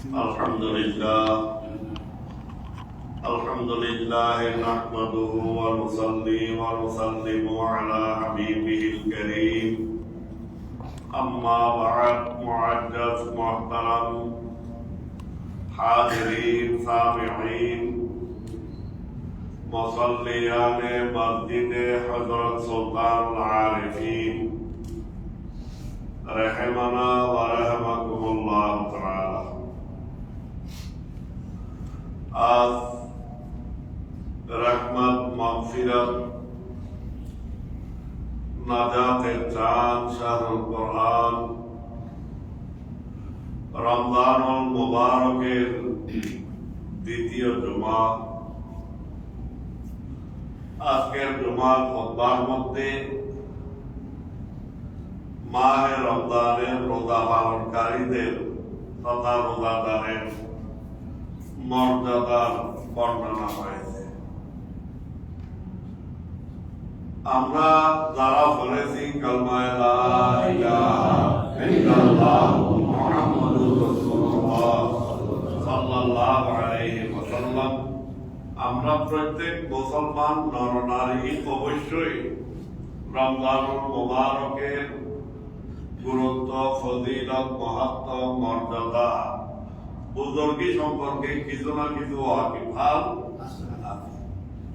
الحمد لله الحمد لله نحمده ونصلي ونسلم على حبيبه الكريم. أما بعد معجز محترم حاضرين سامعين. مصليان مسجد حضرت سلطان العارفين. رحمنا ورحمكم আজ রহমত, মাগফিরাত, নাজাতের চাঁদ, শাহরুল কোরআন, রমজানুল মুবারকের দ্বিতীয় জুমা। আজকের জুমার খোদবার মধ্যে মাহে রমজানের রোজা পালনকারীদের তথা রোজাদারের মর্যাদার বর্ণনা হয়েছে। আমরা যারা বলেছি আমরা প্রত্যেক মুসলমান, নরনারী অবশ্যই রমজানুল মুবারকের গুরুত্ব, ফজিলত মহাত্ম মর্যাদা সম্পর্কে কিছু না কিছু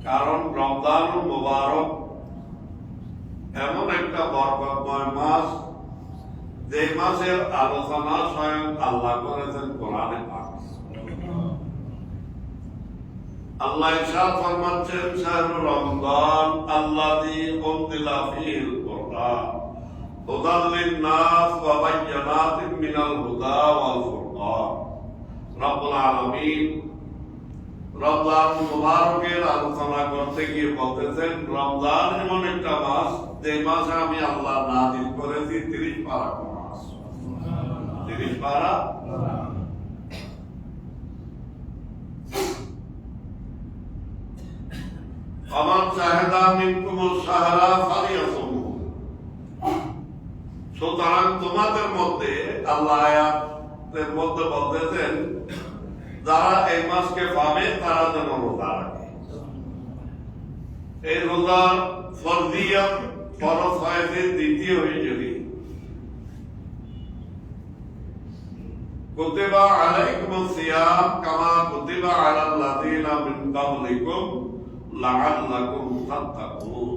কারণ মুবারক এমন একটা বরকতময় মাস, যে মাসের আলোচনা স্বয়ং আল্লাহ করেছেন কোরআনে পাক। আল্লাহ ইরশাদ ফরমাচ্ছেন রমজান ফীহিল কুরআন লিন-নাস ওয়া মিনাল হুদা ওয়াল ফুরকান। রব্বুল আলামিন রমজান মুবারকের আলোচনা করতে গিয়ে বলতেছেন রমজান এমন একটা মাস যে মাসে আমি আল্লাহ নাজিল করেছি তিরিশ পারা মাস তিরিশ পারা? আমার চাহেদা মিনকুম সাহারা ফালিয়াসুমু সুতরাং তোমাদের মধ্যে আল্লাহ আয়াতের মধ্যে বলতেছেন, যারা এই মাসকে পাবে, তারা যেন রোজা রাখে। এই রোজার ফরদিয়া ফরজ হয়েছে, দ্বিতীয় হিজরি কুতিবা আলাইকুম সিয়াম কামা কুতিবা আলাল লাযিনা মিন ক্বাবলিকুম লাআল্লাকুম তাত্তাকুন।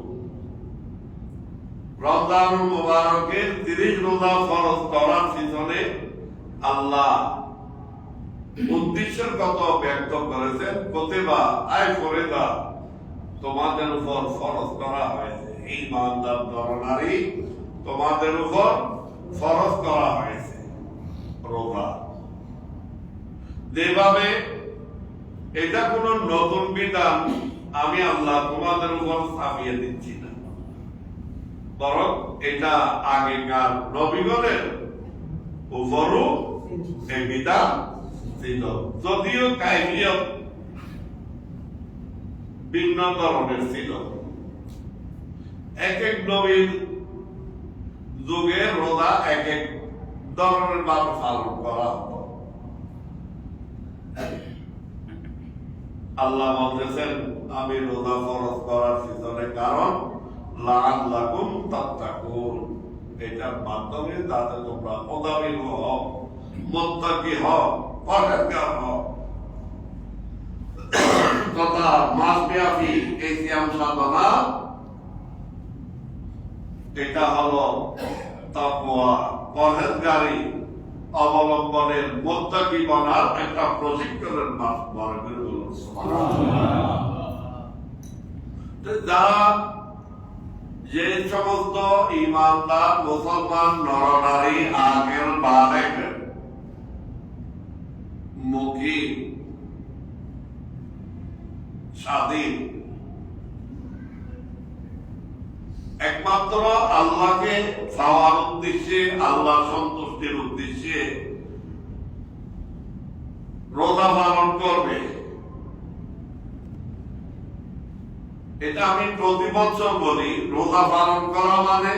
রমজান মুবারকের 30 রোজা ফরজ করার পিছনে আল্লাহ উদ্দেশ্যের কথা ব্যক্ত করেছেন প্রতিভা আয় করে দা তোমাদের উপর ফরজ করা হয়েছে। এই মানদার ধরনারী তোমাদের উপর ফরজ করা হয়েছে। যেভাবে এটা কোন নতুন বিধান আমি আল্লাহ তোমাদের উপর চাপিয়ে দিচ্ছি না। বরং এটা আগেকার নবীগণের এই বিধান ছিল যদিও কাইফিয়ত ভিন্ন ধরনের ছিল এক এক নবীর যুগে রোজা এক এক ধরনের ভাবে পালন করা হতো আল্লাহ বলতেছেন, আমি রোজা ফরজ করার পিছনে কারণ লাআল্লাকুম তাত্তাকুন। এটার মাধ্যমে যাতে তোমরা ওদাবিল হও মুত্তাকি হও পরহেজগার হও। তথা মাসব্যাপী এই সিয়াম সাধনা এটা হলো তাকওয়া পরহেজগারি অবলম্বনের মুত্তাকি বনার একটা প্রশিক্ষণের মাস করে বলুন যারা যে সমস্ত ইমানদার মুসলমান নরনারী আগের বালেক, মুখী, স্বাধীন, একমাত্র আল্লাহকে পাওয়ার উদ্দেশ্যে আল্লাহ সন্তুষ্টির উদ্দেশ্যে রোজা পালন করবে। এটা আমি প্রতি বছর বলি, রোজা পালন করা মানে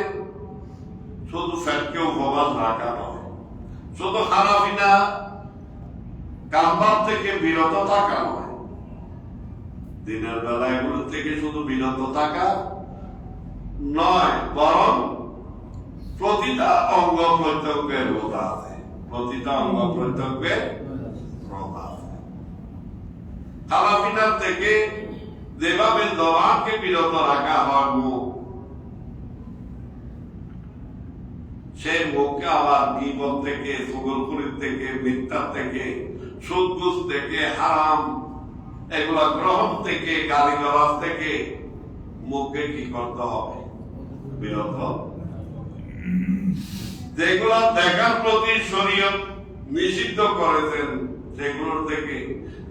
শুধু ফ্যাটকে উপবাস রাখা নয়। শুধু হারাফিনা কামবাদ থেকে বিরত থাকা নয়। দিনের বেলা এগুলো থেকে শুধু বিরত থাকা নয়, বরং প্রতিটা অঙ্গ প্রত্যঙ্গের রোধা আছে। প্রতিটা অঙ্গ প্রত্যঙ্গের রোধা আছে। খালাপিনার থেকে যেভাবে জবানকে বিরত রাখা মুখকে আবার বিপদ থেকে থেকে, মিথ্যা থেকে থেকে, হারাম গ্রহণ থেকে থেকে মুখকে কি করতে হবে? বিরত। যেগুলা দেখার প্রতি শরীয়ত নিষিদ্ধ করেছেন, সেগুলোর থেকে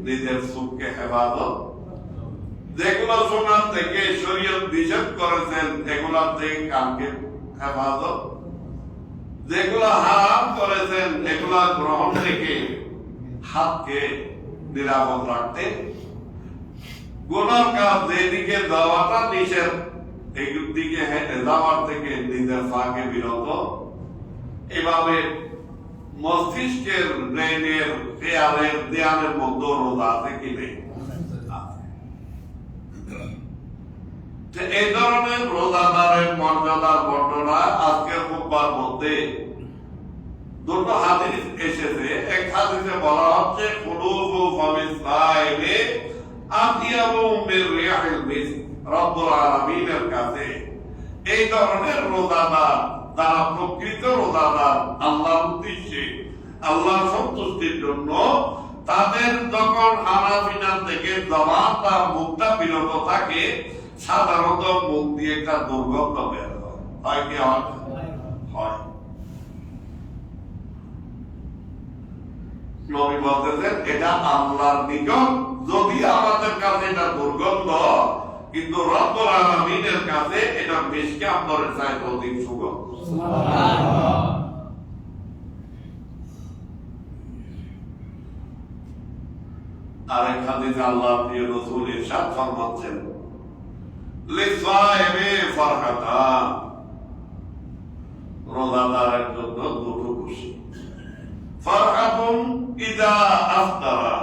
নিজের সুখকে হেফাজত যেগুলো শোনার থেকে শরীয়ত নিষেধ করেছেন এগুলার থেকে কানকে হেফাজত। যেগুলা হারাম করেছেন এগুলা গ্রহণ থেকে হাতকে নিরাপদ রাখতে। গুনার কাজ যেদিকে যাওয়াটা নিষেধ দিকে হেঁটে যাওয়ার থেকে নিজের ফাঁকে বিরত। এভাবে মস্তিষ্কের ব্রেনের খেয়ালের দেয়ালের মধ্যে রোধ আছে কি নেই? এই ধরনের রোজাদারের মর্যাদার বর্ণনা আজকের খুববার মধ্যে দুটো হাদিস এসেছে। এক হাদিসে বলা হচ্ছে, কুলুবু ফামিস সাইলে আতিয়াবু মির রিয়াহিল মিস রব্বুল আলামিনের কাছে। এই ধরনের রোজাদার তারা প্রকৃত রোজাদার, আল্লাহর উদ্দেশ্যে, আল্লাহর সন্তুষ্টির জন্য তাদের যখন হানাফিনা থেকে জবান তার মুখটা বিরত থাকে, সাধারণত মুখ দিয়ে একটা দুর্গন্ধ বের হয়। কি হয়? নবী বলতেছেন, এটা আল্লাহর যদি আমাদের কাছে এটা দুর্গন্ধ, কিন্তু রব্বুল আলামিনের কাছে এটা মিশকে আপনার চাইতে অধিক সুগন্ধ। আরেক হাদিসে আল্লাহ প্রিয় রাসূল ইরশাদ ফরমাচ্ছেন লিসাইবে ফারহাতা। রোজাদারের জন্য দুটো খুশি। ফারহাতুন ইদা আফতারা।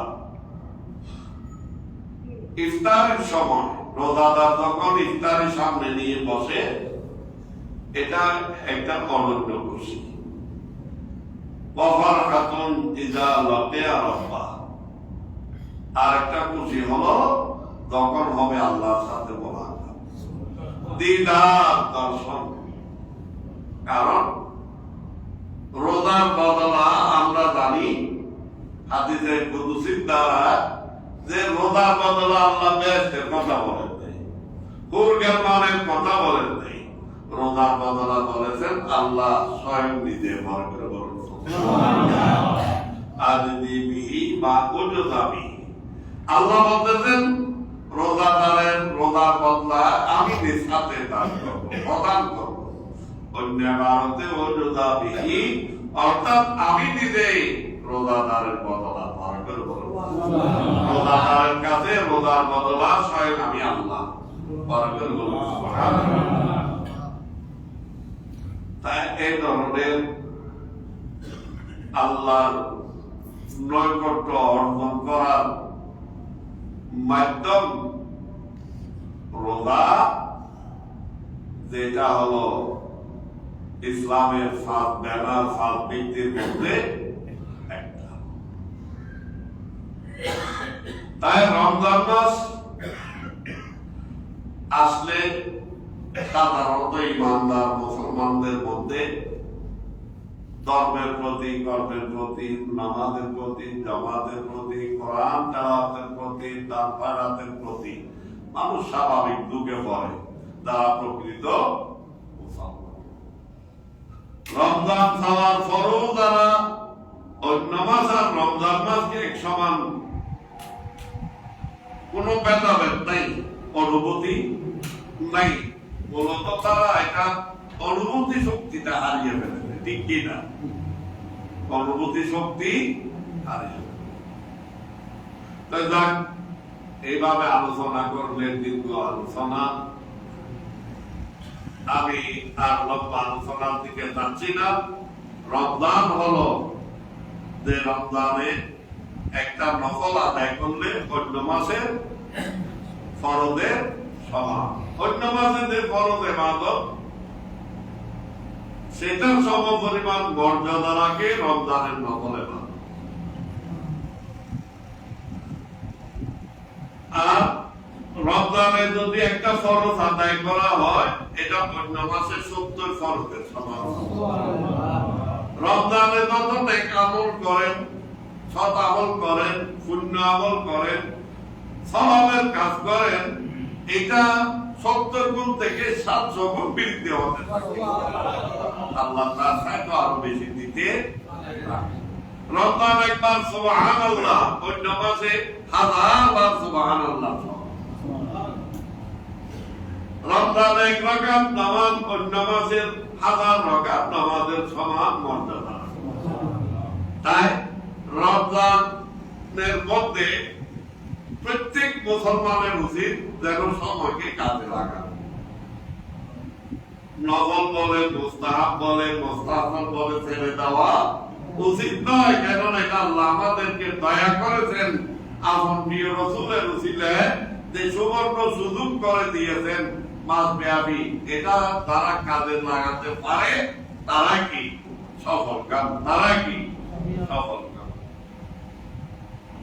ইফতারের সময় রোজাদার যখন ইফতারের সামনে নিয়ে বসে, এটা একটা অনন্য খুশি। ওয়াফারহাতুন ইদা লাকিয়া রাব্বা। আর একটা খুশি হলো তখন হবে আল্লাহর সাথে মোলাকাত দিদার দর্শন। কারণ রোজার বদলা আমরা জানি হাদিসে কুদুসির দ্বারা যে রোজার বদলা আল্লাহ বেহেশতের কথা বলেন নাই কুরগেলমানের কথা বলেন নাই রোজার বদলা বলেছেন আল্লাহ স্বয়ং নিজে ভর করে বলেন। আদিদি বিহি বা উজুদাবি আল্লাহ বলতেছেন রোজাদারের রোজার বদলা আমি নিজ হাতে দান করব প্রদান করব। অন্য ভারতে রোজা বিহি অর্থাৎ আমি নিজেই রোজাদারের বদলা পার করব। রোজাদারের কাছে রোজার বদলা স্বয়ং আমি আল্লাহ তাই এই ধরনের আল্লাহর নৈকট্য অর্জন করার মাধ্যম রোজা যেটা হলো ইসলামের সাত ব্যানার সাত ব্যক্তির মধ্যে তাই রমজান মাস আসলে সাধারণত ইমানদার মুসলমানদের মধ্যে ধর্মের প্রতি, কর্মের প্রতি, নামাজের প্রতি, জামাতের প্রতি, কোরআন তেলাওয়াতের প্রতি, দান প্রতি। মানুষ স্বাভাবিক ঢুকে পড়ে, তারা প্রকৃত রমজান খাওয়ার পরও তারা আর রমজান মাসকে এক সমান কোনো ভেদাভেদ নাই, অনুভূতি নাই। মূলত তারা এটা অনুভূতি শক্তিটা হারিয়ে ফেলেছে ঠিক কি না অনুভূতি শক্তি এইভাবে আলোচনা করলে দীর্ঘ আলোচনা। আমি আর লম্বা আলোচনার দিকে যাচ্ছি না। রমজান হলো যে রমজানে একটা নকল আদায় করলে অন্য মাসের ফরদের সমান অন্য মাসে যে ফরদ এবাদত সেটার সম পরিমাণ মর্যাদা রাখে রমজানের নকল এবাদত আর রমজানে যদি একটা ফরজ আদায় করা হয়, এটা অন্য মাসের সত্তর ফরজের সমান। রমজানে যত নেক আমল করেন, সৎ আমল করেন পুণ্য আমল করেন স্বভাবের কাজ করেন, এটা সত্তর গুণ থেকে সাতশো গুণ বৃদ্ধি হতে আল্লাহ তার সাথে আরও বেশি দিতে রমজান একবার আল্লাহ অন্য মাসে হাজার বার আল্লাহ রমজান এক রকাত নামাজ অন্য মাসের হাজার রকাত নামাজের সমান মর্যাদা। তাই রমজানের মধ্যে প্রত্যেক মুসলমানের উচিত যেন সময়কে কাজে লাগা নকল বলে মুস্তাহাব বলে মোস্তাহাব বলে ছেড়ে দেওয়া উচিত নয়। কেন এটা আল্লাহ আমাদেরকে দয়া করেছেন। আমার প্রিয় রসুলের উচিলে যে সুবর্ণ সুযোগ করে দিয়েছেন মাস ব্যাপী এটা তারা কাজে লাগাতে পারে, তারা কি সফল তারা কি সফল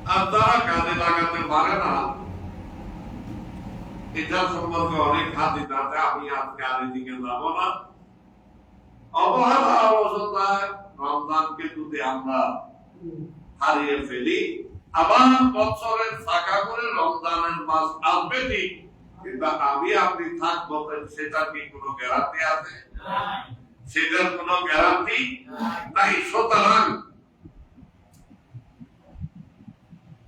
আর তারা কাজে লাগাতে পারে না এটা সম্পর্কে অনেক হাদিস আছে আমি আজকে আর এদিকে যাব না। অবহেলা অবস্থায় রমজানকে যদি আমরা হারিয়ে ফেলি আবার বছরের শাখা করে রমজানের মাস আসবে ঠিক কিন্তু আমি আপনি থাকব সেটা কি কোনো গ্যারান্টি আছে? সেটার কোনো গ্যারান্টি নাই। সুতরাং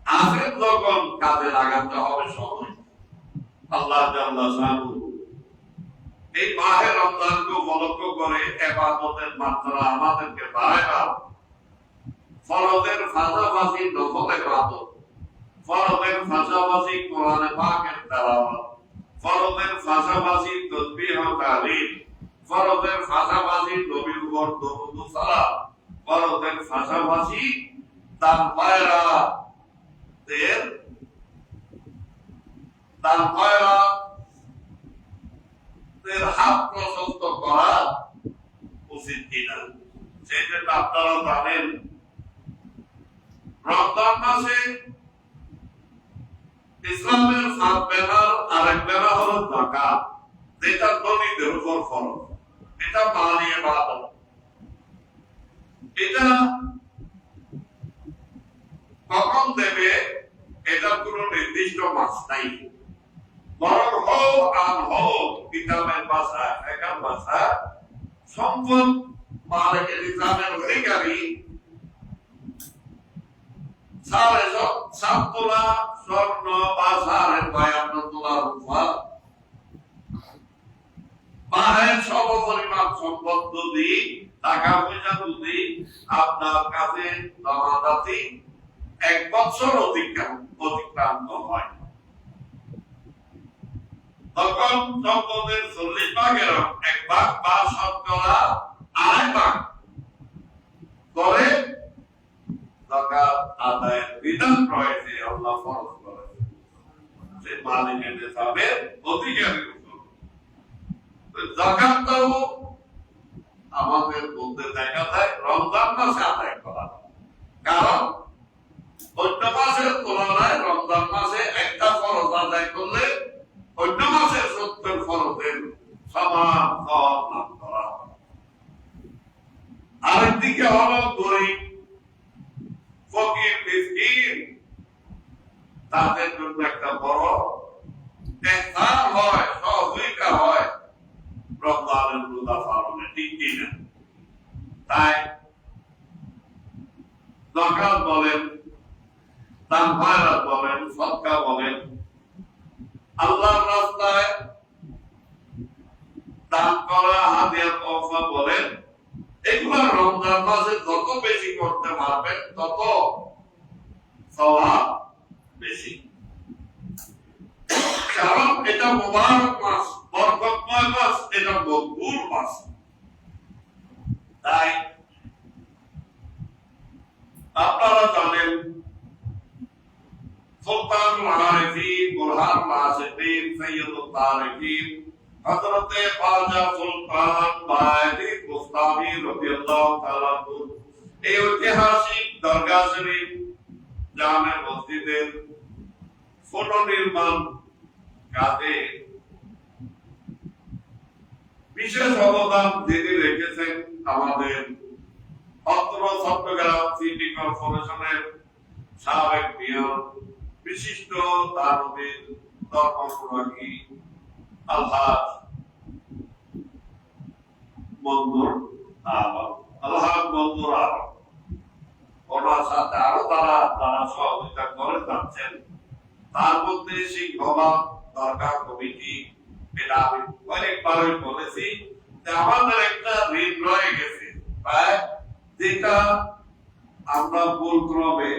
আখের যখন কাজে লাগাতে হবে সময়, আল্লাহ জাল্লা শাহু এই মাহে রমজানকে উপলক্ষ করে এবাদতের মাত্রা আমাদেরকে বাড়ায় না। ফরদের ফাঁসাফাঁসি নফল এবাদত ফরদের ফাঁসাফাঁসি কোরআনে পাকের তেলাওয়াত ফরদের ফাঁসাফাঁসি তসবিহ তাহলিল ফরদের ফাঁসাফাঁসি নবীর উপর দরুদ সালাম ফরদের ফাঁসাফাঁসি তার পায়রা দের তার পায়রা দের হাত প্রশস্ত করা উচিত কিনা, সেটা আপনারা জানেন। রমজান মাসে ইসলামের সাত বেলার আরেক বেলা হলো জাকাত যেটা ধনীদের উপর ফরজ। এটা মানিয়ে বাদত এটা কখন দেবে এটা কোনো নির্দিষ্ট মাস নাই। বরং হোক আর হোক ভাষা ভাষা, সম্পদ মালিকের ইসলামের অধিকারী সম্পদ যদি, টাকা পয়সা যদি আপনার কাছে জমাদাতি এক বছর অতিক্রান্ত হয়। তখন সম্পদের চল্লিশ ভাগের এক ভাগ বা শতকরা আড়াই ভাগ করে জাকাত আদায়ের বিধান রয়েছে আল্লাহ ফরজ করেছে সে মালিকের নিসাবের অধিকারীর উপর জাকাতটাও আমাদের মধ্যে দেখা যায়, রমজান মাসে আদায় করা হয়। কারণ অন্য মাসের তুলনায় রমজান মাসে একটা ফরজ আদায় করলে অন্য মাসের সত্তর ফরজের সমান করা আরেকদিকে হলো গরিব, ফকির, মিসকিন, তাদের জন্য একটা বড় স্থান হয়, সহযোগিতা হয়। রমজানের রোজা পালনে ঠিক কিনা? তাই জাকাত বলেন যত বেশি করতে পারবেন, তত সওয়াব বেশি। কারণ এটা মুবারক মাস, বরকতময় মাস, এটা মকবুল মাস। তাই আপনারা জানেন সুলতানুল আরিফিন বুরহানুল আসিফিন সৈয়দুল তারিকিন হযরতে খাজা সুলতান বায়দি মুস্তাফি রাদিয়াল্লাহু তাআলা এই ঐতিহাসিক দরগা শরীফ, জামে মসজিদের পুনর্নির্মাণ কাজে বিশেষ অবদান যিনি রেখেছেন আমাদের অত্র চট্টগ্রাম সিটি কর্পোরেশনের সাবেক মেয়র বিশিষ্ট মন্দুর আলম ওনার সাথে আরও তারা তারা সহযোগিতা করে যাচ্ছেন। তার মধ্যে সিংহবাদ দরকার কমিটি আমি অনেকবারই বলেছি যে আমাদের একটা ঋণ রয়ে গেছে। প্রায় যেটা আমরা ভুল ক্রমে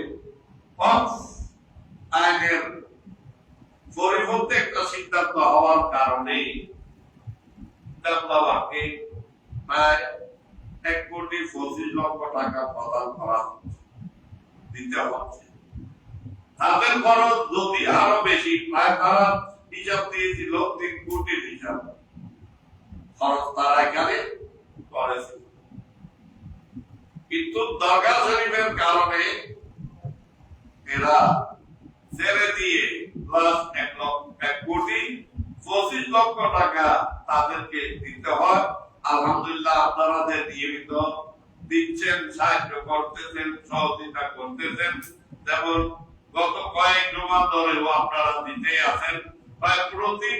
আইনের পরিবর্তে একটা সিদ্ধান্ত হওয়ার কারণে প্রায় এক কোটি পঁচিশ লক্ষ টাকা প্রদান করা দিতে হচ্ছে। তাদের খরচ যদি আরও বেশি, প্রায় তারা হিসাব দিয়েছিল তিন কোটির হিসাব খরচ তারা এখানে করেছে। কিন্তু দরগা শরীফের কারণে এরা ছেড়ে দিতে আলহামদুলিল্লাহ আপনারা দিচ্ছেন, সাহায্য করতেছেন, সহযোগিতা করতেছেন, যেমন গত কয়েক জমা ধরেও আপনারা দিতে আছেন। প্রায় প্রতি